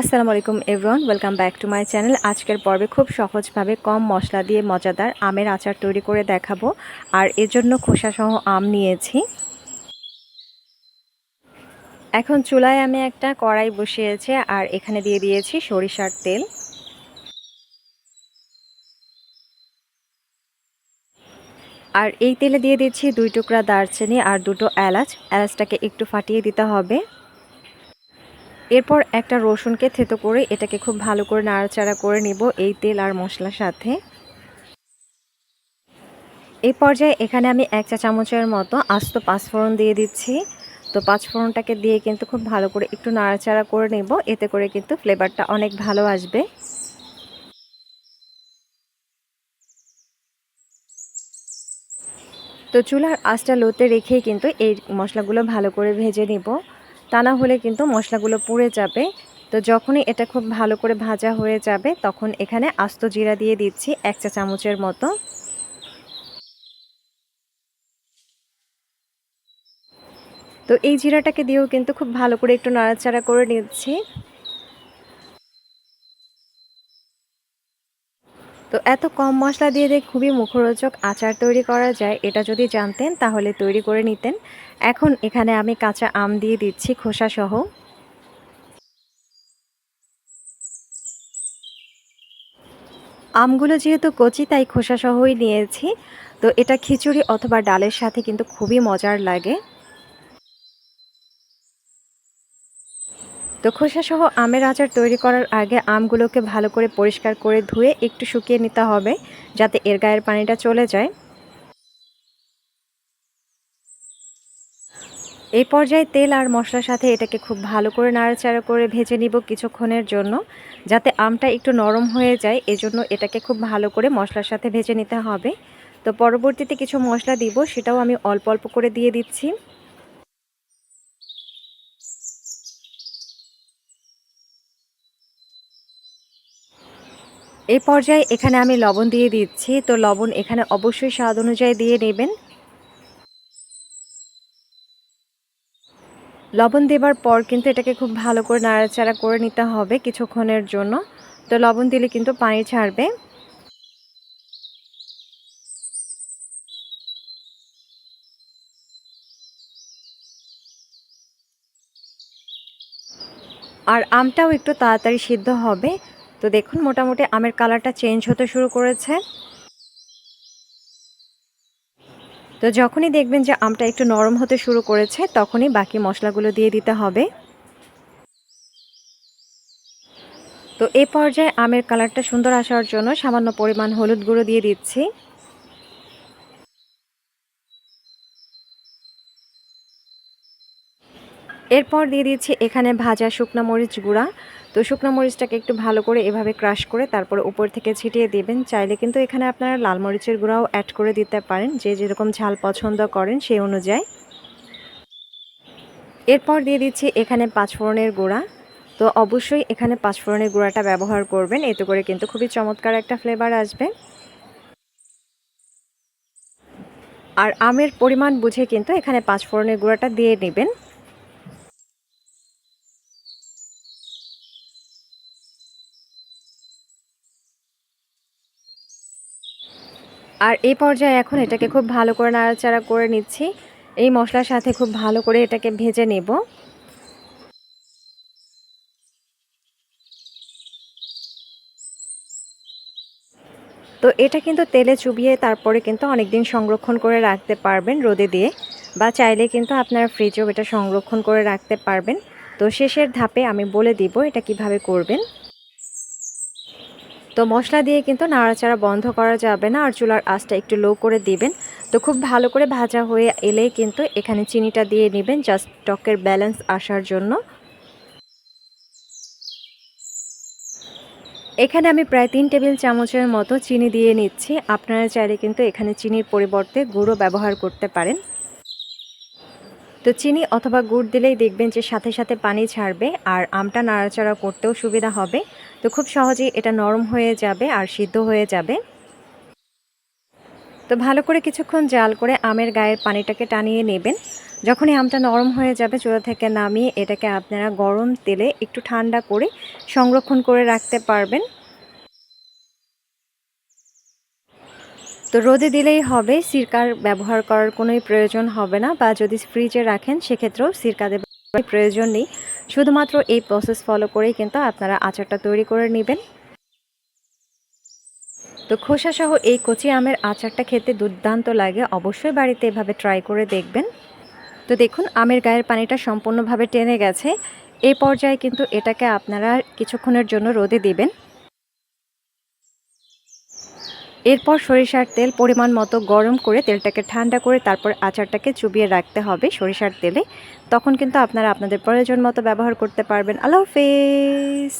আসসালামু আলাইকুম everyone welcome back to my channel আজকের পর্বে খুব সহজভাবে কম মশলা দিয়ে মজাদার আমের আচার তৈরি করে দেখাবো। আর এর জন্য খোসাসহ আম নিয়েছি। এখন চুলায় আমি একটা কড়াই বসিয়েছি, আর এখানে দিয়ে দিয়েছি সরিষার তেল। আর এই তেলে দিয়ে দিচ্ছি দুই টুকরা দারচিনি আর দুটো এলাচ। এলাচটাকে একটু ফাটিয়ে দিতে হবে। এরপর একটা রসুনকে থেতো করে এটাকে খুব ভালো করে নাড়াচাড়া করে নিব এই তেল আর মশলার সাথে। এই পর্যায়ে এখানে আমি এক চা চামচের মতো আস্ত পাঁচফোড়ন দিয়ে দিচ্ছি। তো পাঁচফোড়নটাকে দিয়ে কিন্তু খুব ভালো করে একটু নাড়াচাড়া করে নেব, এতে করে কিন্তু ফ্লেভারটা অনেক ভালো আসবে। তো চুলার আঁচটা লোতে রেখেই কিন্তু এই মশলাগুলো ভালো করে ভেজে নিব। তা না হলে কিন্তু মশলাগুলো পুড়ে যাবে। তো যখনই এটা খুব ভালো করে ভাজা হয়ে যাবে, তখন এখানে আস্ত জিরা দিয়ে দিচ্ছি এক চা চামচের মতো। তো এই জিরাটাকে দিয়েও কিন্তু খুব ভালো করে একটু নাড়াচাড়া করে নিচ্ছি। তো এত কম মশলা দিয়ে দিয়ে খুবই মুখরোচক আচার তৈরি করা যায়, এটা যদি জানতেন তাহলে তৈরি করে নিতেন। এখন এখানে আমি কাঁচা আম দিয়ে দিচ্ছি খোসা সহ আমগুলো যেহেতু কচি, তাই খোসা সহই নিয়েছি। তো এটা খিচুড়ি অথবা ডালের সাথে কিন্তু খুবই মজার লাগে। তো খোসাসহ আমের আচার তৈরি করার আগে আমগুলোকে ভালো করে পরিষ্কার করে ধুয়ে একটু শুকিয়ে নিতে হবে, যাতে এর গায়ের পানিটা চলে যায়। এই পর্যায়ে তেল আর মশলার সাথে এটাকে খুব ভালো করে নাড়াচাড়া করে ভেজে নিব কিছুক্ষণের জন্য, যাতে আমটা একটু নরম হয়ে যায়। এজন্য এটাকে খুব ভালো করে মশলার সাথে ভেজে নিতে হবে। তো পরবর্তীতে কিছু মশলা দিব, সেটাও আমি অল্প অল্প করে দিয়ে দিচ্ছি। এই পর্যায়ে এখানে আমি লবণ দিয়ে দিচ্ছি। তো লবণ এখানে অবশ্যই স্বাদ অনুযায়ী দিয়ে নেবেন। লবণ দেবার পর কিন্তু এটাকে খুব ভালো করে নাড়াচাড়া করে নিতে হবে কিছুক্ষণের জন্য। তো লবণ দিলে কিন্তু পানি ছাড়বে। আর আমটাও একটু তাড়াতাড়ি সিদ্ধ হবে। তো দেখুন, মোটামুটি আমের কালারটা চেঞ্জ হতে শুরু করেছে। তো যখনই দেখবেন যে আমটা একটু নরম হতে শুরু করেছে, তখনই বাকি মশলাগুলো দিয়ে দিতে হবে। তো এই পর্যায়ে আমের কালারটা সুন্দর আসার জন্য সামান্য পরিমাণ হলুদ গুঁড়ো দিয়ে দিচ্ছি। এরপর দিয়ে দিচ্ছি এখানে ভাজা শুকনো মরিচ গুঁড়া। তো শুকনো মরিচটাকে একটু ভালো করে এভাবে ক্রাশ করে তারপরে উপর থেকে ছিটিয়ে দেবেন। চাইলে কিন্তু এখানে আপনারা লাল মরিচের গুঁড়াও অ্যাড করে দিতে পারেন। যে যেরকম ঝাল পছন্দ করেন সেই অনুযায়ী। এরপর দিয়ে দিচ্ছি এখানে পাঁচফোড়নের গুঁড়া। তো অবশ্যই এখানে পাঁচফোড়নের গুঁড়াটা ব্যবহার করবেন। এতে করে কিন্তু খুবই চমৎকার একটা ফ্লেভার আসবে। আর আমের পরিমাণ বুঝে কিন্তু এখানে পাঁচফোড়নের গুঁড়াটা দিয়ে নেবেন আর এই পর্যায়ে এখন এটাকে খুব ভালো করে নাড়াচাড়া করে নিচ্ছি। এই মশলার সাথে খুব ভালো করে এটাকে ভেজে নেব। তো এটা কিন্তু তেলে চুবিয়ে তারপরে কিন্তু অনেক দিন সংরক্ষণ করে রাখতে পারবেন রোদে দিয়ে, বা চাইলে কিন্তু আপনারা ফ্রিজেও এটা সংরক্ষণ করে রাখতে পারবেন। তো শেষের ধাপে আমি বলে দিব এটা কীভাবে করবেন। তো মশলা দিয়ে কিন্তু নাড়াচাড়া বন্ধ করা যাবে না, আর চুলার আঁচটা একটু লো করে দিবেন। তো খুব ভালো করে ভাজা হয়ে এলেই কিন্তু এখানে চিনিটা দিয়ে নেবেন জাস্ট টকের ব্যালেন্স আসার জন্য। এখানে আমি প্রায় তিন টেবিল চামচের মতো চিনি দিয়ে নিচ্ছি। আপনারা চাইলে কিন্তু এখানে চিনির পরিবর্তে গুঁড়ো ব্যবহার করতে পারেন। তো চিনি অথবা গুড় দিলেই দেখবেন যে সাথে সাথে পানি ছাড়বে আর আমটা নাড়াচাড়া করতেও সুবিধা হবে। তো খুব সহজেই এটা নরম হয়ে যাবে আর সিদ্ধ হয়ে যাবে। তো ভালো করে কিছুক্ষণ জাল করে আমের গায়ের পানিটাকে টানিয়ে নেবেন। যখনই আমটা নরম হয়ে যাবে চুলা থেকে নামিয়ে এটাকে আপনারা গরম তেলে একটু ঠান্ডা করে সংরক্ষণ করে রাখতে পারবেন। তো রোদে দিলেই হবে, সিরকার ব্যবহার করার কোনোই প্রয়োজন হবে না বা যদি ফ্রিজে রাখেন, সেক্ষেত্রেও সিরকা দেওয়ার প্রয়োজন নেই। শুধুমাত্র এই প্রসেস ফলো করেই কিন্তু আপনারা আচারটা তৈরি করে নেবেন। তো খোসাসহ এই কচি আমের আচারটা খেতে দুর্দান্ত লাগে, অবশ্যই বাড়িতে এভাবে ট্রাই করে দেখবেন। তো দেখুন, আমের গায়ের পানিটা সম্পূর্ণভাবে টেনে গেছে। এই পর্যায়ে কিন্তু এটাকে আপনারা কিছুক্ষণের জন্য রোদে দিবেন। এরপর সরিষার তেল পরিমাণ মতো গরম করে তেলটাকে ঠান্ডা করে তারপর আচারটাকে চুবিয়ে রাখতে হবে সরিষার তেলে। তখন কিন্তু আপনারা আপনাদের প্রয়োজন মতো ব্যবহার করতে পারবেন। আল্লাহ হাফেজ!